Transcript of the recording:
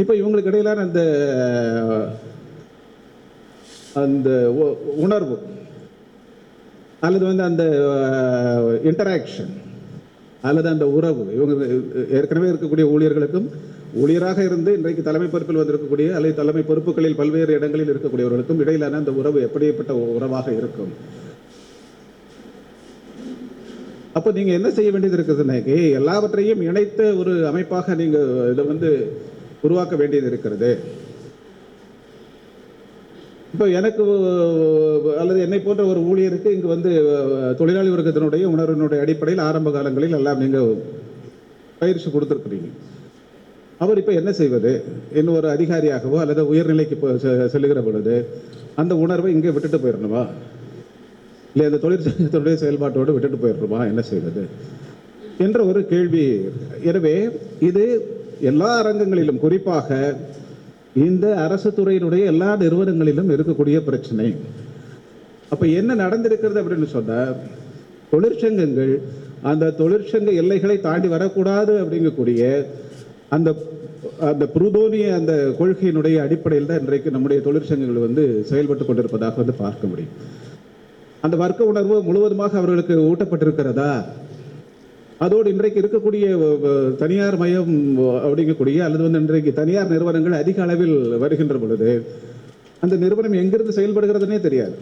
இப்போ இவங்களுக்கு இடையிலான அந்த அந்த உ- உணர்வு அல்லது வந்து அந்த இன்டராக்ஷன் அல்லது அந்த உறவு இவங்க ஏற்கனவே இருக்கக்கூடிய ஊழியர்களுக்கும் ஊழியராக இருந்து இன்றைக்கு தலைமை பொறுப்பில் வந்திருக்கக்கூடிய அல்லது தலைமை பொறுப்புகளில் பல்வேறு இடங்களில் இருக்கக்கூடியவர்களுக்கும் இடையிலான அந்த உறவு எப்படிப்பட்ட உறவாக இருக்கும்? அப்போ நீங்கள் என்ன செய்ய வேண்டியது இருக்குதுன்னாக்கி எல்லாவற்றையும் இணைத்த ஒரு அமைப்பாக நீங்கள் இதை வந்து உருவாக்க வேண்டியது இருக்கிறது. இப்போ எனக்கு அல்லது என்னை போன்ற ஒரு ஊழியருக்கு இங்கு வந்து தொழிலாளி வர்க்கத்தினுடைய உணர்வினுடைய அடிப்படையில் ஆரம்ப காலங்களில் எல்லாம் நீங்கள் பயிற்சி கொடுத்துருக்குறீங்க. அவர் இப்போ என்ன செய்வது? இன்னும் ஒரு அதிகாரியாகவோ அல்லது உயர்நிலைக்கு செ- செல்லுகிற பொழுது அந்த உணர்வை இங்கே விட்டுட்டு போயிடணுமா இல்லை இந்த தொழிற்சங்கத்தினுடைய செயல்பாட்டோடு விட்டுட்டு போயிடணுமா என்ன செய்வது? என்ற ஒரு கேள்வி. எனவே இது எல்லா அரங்கங்களிலும் குறிப்பாக இந்த அரசு துறையினுடைய எல்லா நிறுவனங்களிலும் இருக்கக்கூடிய பிரச்சனை. அப்போ என்ன நடந்திருக்கிறது அப்படின்னு சொன்னால் தொழிற்சங்கங்கள் அந்த தொழிற்சங்க எல்லைகளை தாண்டி வரக்கூடாது அப்படிங்கக்கூடிய அந்த அந்த புருதோனிய அந்த கொள்கையினுடைய அடிப்படையில் தான் இன்றைக்கு நம்முடைய தொழிற்சங்கங்கள் வந்து செயல்பட்டு கொண்டிருப்பதாக வந்து பார்க்க முடியும். அந்த வர்க்க உணர்வு முழுவதுமாக அவர்களுக்கு ஊட்டப்பட்டிருக்கிறதா? அதோடு இன்றைக்கு இருக்கக்கூடிய தனியார் மயம் அப்படிங்கக்கூடிய அல்லது வந்து இன்றைக்கு தனியார் நிறுவனங்கள் அதிக அளவில் வருகின்ற பொழுது அந்த நிறுவனம் எங்கிருந்து செயல்படுகிறதுனே தெரியாது.